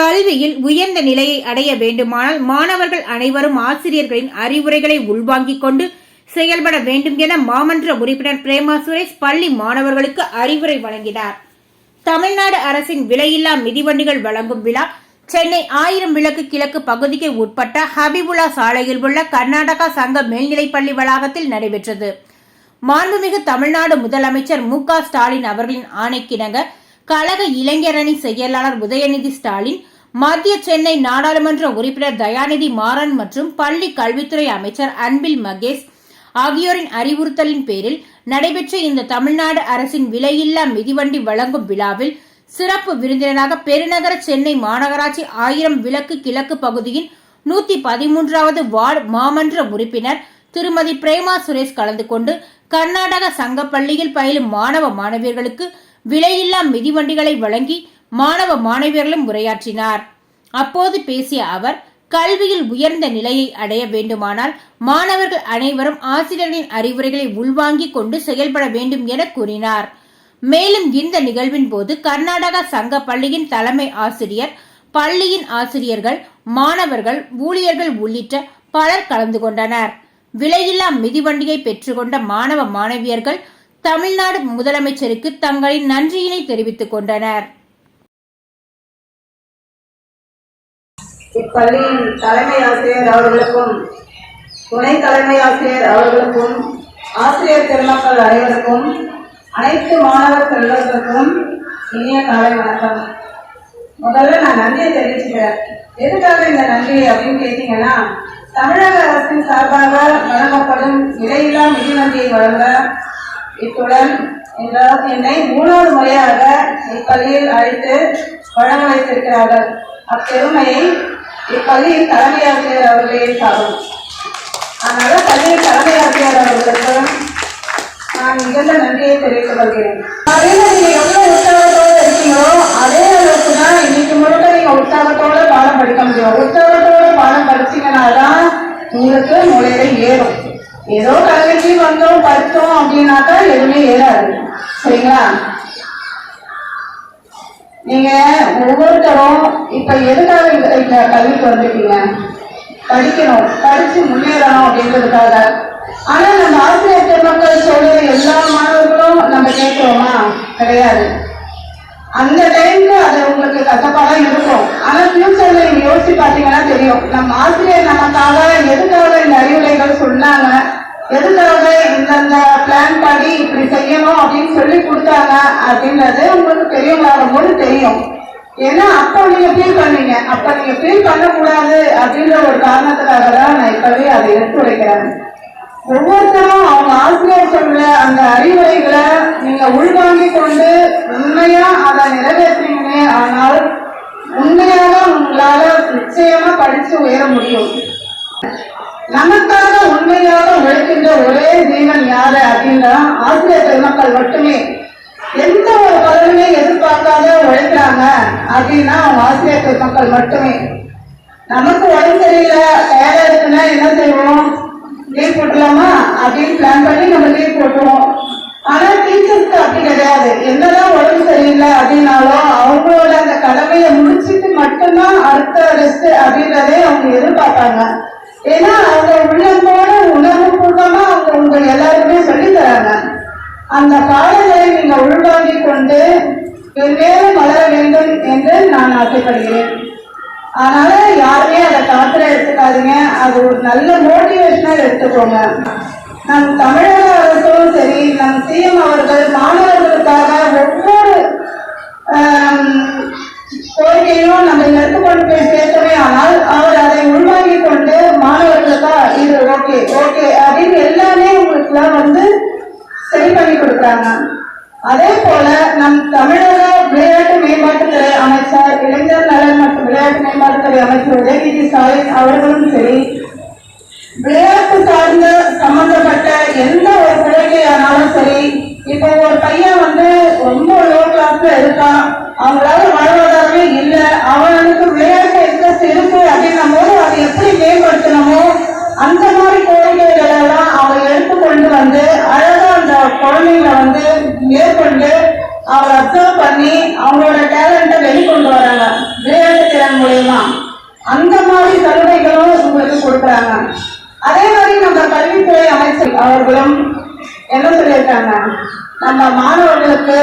கல்வியில் உயர்ந்த நிலையை அடைய வேண்டுமானால் மாணவர்கள் அனைவரும் ஆசிரியர்களின் அறிவுரைகளை உள்வாங்கிக் கொண்டு செயல்பட வேண்டும் என மாமன்ற உறுப்பினர் பிரேமா சுரேஷ் பள்ளி மாணவர்களுக்கு அறிவுரை வழங்கினார். தமிழ்நாடு அரசின் விலையில்லா மிதிவண்டிகள் வழங்கும் விழா சென்னை ஆயிரம் விளக்கு கிழக்கு பகுதிக்கு உட்பட்ட ஹபிபுல்லா சாலையில் உள்ள கர்நாடகா சங்க மேல்நிலைப்பள்ளி வளாகத்தில் நடைபெற்றது. மாண்புமிகு தமிழ்நாடு முதலமைச்சர் மு க ஸ்டாலின் அவர்களின் ஆணைக்கிணங்க கழக இளைஞரணி செயலாளர் உதயநிதி ஸ்டாலின் மத்திய சென்னை நாடாளுமன்ற உறுப்பினர் தயாநிதி மாறன் மற்றும் பள்ளி கல்வித்துறை அமைச்சர் அன்பில் மகேஷ் ஆகியோரின் அறிவுறுத்தலின் பேரில் நடைபெற்ற இந்த தமிழ்நாடு அரசின் விலையில்லா மிதிவண்டி வழங்கும் விழாவில் சிறப்பு விருந்தினராக பெருநகர சென்னை மாநகராட்சி ஆயிரம் விளக்கு கிழக்கு பகுதியின் நூத்தி பதிமூன்றாவது வார்டு மாமன்ற உறுப்பினர் திருமதி பிரேமா சுரேஷ் கலந்து கொண்டு கர்நாடக சங்க பள்ளியில் பயிலும் மாணவ மாணவியர்களுக்கு விலையில்லா மிதிவண்டிகளை வழங்கி மாணவ மாணவியர்களும் உரையாற்றினார். அப்போது பேசிய அவர் கல்வியில் உயர்ந்த நிலையை அடைய வேண்டுமானால் மாணவர்கள் அனைவரும் ஆசிரியர்களின் அறிவுரைகளை உள்வாங்கிக் கொண்டு செயல்பட வேண்டும் என கூறினார். மேலும் இந்த நிகழ்வின் போது கர்நாடக சங்க பள்ளியின் தலைமை ஆசிரியர் பள்ளியின் ஆசிரியர்கள் மாணவர்கள் ஊழியர்கள் உள்ளிட்ட பலர் கலந்து கொண்டனர். விலையில்லா மிதிவண்டியை பெற்றுக்கொண்ட மாணவ மாணவியர்கள் தமிழ்நாடு முதலமைச்சருக்கு தங்களின் நன்றியினை தெரிவித்துக் கொண்டனர். இப்பள்ளியின் தலைமை ஆசிரியர் அவர்களுக்கும் துணை தலைமை ஆசிரியர் அவர்களுக்கும் ஆசிரியர் பெருமக்கள் அனைவருக்கும் அனைத்து மாணவர் செல்வர்களுக்கும் இனிய காலை வணக்கம். முதல்ல நான் நன்றியை தெரிவிச்சுக்கிறேன். எதுக்காக இந்த நன்றி அப்படின்னு கேட்டீங்கன்னா தமிழக அரசின் சார்பாக வழங்கப்படும் விலையில்லா மிதிவண்டியை வழங்க இத்துடன் இந்த- என்னை மூணாவது முறையாக இப்பள்ளியில் அழைத்து வழங்க வைத்திருக்கிறார்கள். அப்பெருமையை இப்பள்ளியின் தலைமை ஆசிரியர் அவர்களே சாரும். அதனால பள்ளியின் தலைமை ஆசிரியர் அவர்களுக்கு நான் மிகுந்த நன்றியை தெரிவித்துக் கொள்கிறேன். காலையில நீங்க எவ்வளவு உற்சாகத்தோடு இருக்கீங்களோ அதே அளவுக்கு தான் இன்னைக்கு முழுக்க நீங்க உற்சாகத்தோடு பாடம் படிக்க முடியும். உற்சாகத்தோடு பாடம் படிச்சீங்கன்னாதான் உங்களுக்கு மூளையில ஏறும். ஏதோ கல்விக்கு வந்தோம் படுத்தோம் அப்படின்னாக்கா எதுவுமே ஏறாது. சரிங்களா? நீங்க ஒவ்வொருத்தரும் இப்ப எதுக்காக இந்த கல்விக்கு வந்திருக்கீங்க? படிக்கணும் படிச்சு முன்னேறணும் அப்படின்றதுக்காக ஆனா நம்ம ஆசிரியர் பெருமக்கள் சொல்ற எல்லா மாணவர்களும் நம்ம கேட்கிறோமா? கிடையாது. அந்த டைம்ல அது உங்களுக்கு கஷ்டப்பாடா இருக்கும். ஆனா ஃபியூச்சர்ல நீங்க யோசிச்சு பாத்தீங்கன்னா தெரியும். நம்ம ஆசிரியர் நமக்காக எதுக்காக இந்த அறிவுரைகள் சொன்னாங்க? எதுக்காக இந்தந்த பிளான் படி இப்படி செய்யணும் அப்படின்னு சொல்லி கொடுத்தாங்க அப்படின்றது உங்களுக்கு பெரியவங்களாகும் போது தெரியும். ஏன்னா அப்போ நீங்க ஃபீல் பண்ணீங்க. அப்ப நீங்க ஃபீல் பண்ணக்கூடாது அப்படின்ற ஒரு காரணத்துக்காக தான் நான் இப்பவே அதை எடுத்து வைக்கிறேன். ஒவ்வொருத்தரும் அவங்க ஆசிரியர் சொல்ற அந்த அறிவுரைகளை நீங்க உள்வாங்கி கொண்டு உண்மையா அதை நிறைவேற்றினீங்க ஆனால் உண்மையாக உங்களால நிச்சயமா படிச்சு உயர முடியும். நமக்காக உண்மையாக உழைக்கின்ற ஒரே ஜீவன் யாரு அப்படின்னா ஆசிரியர் பெருமக்கள் மட்டுமே. எந்த ஒரு பலனுமே எதிர்பார்க்காத உழைக்கிறாங்க அப்படின்னா அவங்க ஆசிரியர் பெருமக்கள் மட்டுமே. நமக்கு உடம்பு சரியில்லை டயர்டா இருக்குன்னா என்ன செய்வோம்? லீவ் போட்டுலாமா அப்படின்னு பிளான் பண்ணி நம்ம லீவ் போட்டுருவோம். ஆனா டீச்சர்ஸ்க்கு அப்படி கிடையாது. என்னதான் உடம்பு சரியில்லை அப்படின்னாலும் அவங்களோட அந்த கடமையை முடிச்சிட்டு மட்டும்தான் அடுத்த ரெஸ்ட் அப்படின்றதே அவங்க எதிர்பார்ப்பாங்க. ஏன்னா அவங்க உள்ளத்தோட உணர்வு பூர்வமா அவங்க உங்கள் எல்லாருக்குமே சொல்லி தராங்க. அந்த பாடங்களை நீங்க உள்வாங்கிக் கொண்டு வெவ்வேறு மலர வேண்டும் என்று நான் ஆசைப்படுகிறேன். அதனால யாருமே அதை காத்திர எடுத்துக்காதீங்க. அது ஒரு நல்ல மோட்டிவேஷனா எடுத்துக்கோங்க. நம் தமிழக அரசும் சரி நம் சிஎம் அவர்கள் மாணவர்களுக்காக ஒவ்வொரு கோரிக்கையும் நம்ம எடுத்துக்கொண்டு போய் சேர்த்து ஆனால் அவர் அதை உள்வாங்கி கொண்டு மாணவர்களுக்கா இது ஓகே ஓகே அப்படின்னு எல்லாமே உங்களுக்குலாம் வந்து சரி பண்ணி அதே போல நம் தமிழக விளையாட்டு மேம்பாட்டுத்துறை அமைச்சர் இளைஞர் நலன் மற்றும் விளையாட்டு மேம்பாட்டுத்துறை அமைச்சர் உதயநிதி ஸ்டாலின் அவர்களும் சரி விளையாட்டு சார்ந்த சம்பந்தப்பட்ட எந்த ஒரு குழந்தையானாலும் சரி இப்போ ஒரு பையன் வந்து ரொம்ப லோ கிளாஸ்ல இருக்கான். அவங்களால வாழ்வாதாரமே இல்ல. அவன் விளையாட்டு இன்ட்ரெஸ்ட் இருக்கு அப்படின்னும் போது அதை எப்படி மேம்படுத்தணுமோ அந்த மாதிரி கோரிக்கைகள் எல்லாம் அவங்க எடுத்துக்கொண்டு வந்து அழகா அந்த குழந்தைங்களை வந்து மேற்கொண்டு அப்சர்வ் பண்ணி அவங்களோட டேலண்ட்டை வெளிக்கொண்டு வராங்க. விளையாட்டு திறன் அந்த மாதிரி சலுகைகளும் உங்களுக்கு கொடுக்குறாங்க. அதே மாதிரி நம்ம கல்வித்துறை அமைச்சர் அவர்களும் என்ன சொல்லியிருக்காங்க? நம்ம மாணவர்களுக்கு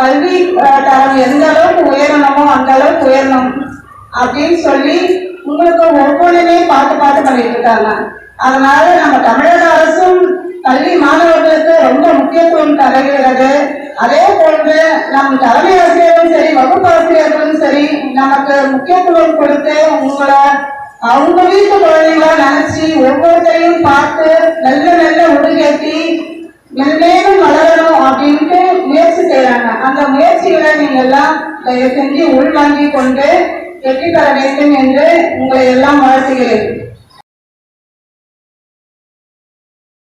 கல்வி தரம் எந்த அளவுக்கு உயரணுமோ அந்த அளவுக்கு உயரணும் அப்படின்னு சொல்லி உங்களுக்கு ஒவ்வொன்றுமே பார்த்து பார்த்து பண்ணிட்டு இருக்காங்க. அதனால நம்ம தமிழக அரசும் கல்வி மாணவர்களுக்கு ரொம்ப முக்கியத்துவம் தருகிறது. அதே போன்று நம் தலைமை ஆசிரியர்களும் சரி வகுப்பு ஆசிரியர்களும் சரி நமக்கு முக்கியத்துவம் கொடுத்து உங்களை அவங்க வீட்டு குழந்தைங்களா நினைச்சு ஒவ்வொருத்தரையும் பார்த்து நல்ல நல்ல உடுகேட்டி மென்மேலும் வளரணும் அப்படின்ட்டு முயற்சி செய்யறாங்க அந்த முயற்சிகளை நீங்க எல்லாம் தயவு செஞ்சு உள்வாங்கி கொண்டு வெற்றி பெற வேண்டும் என்று உங்களை எல்லாம் வாழ்த்துகிறேன்.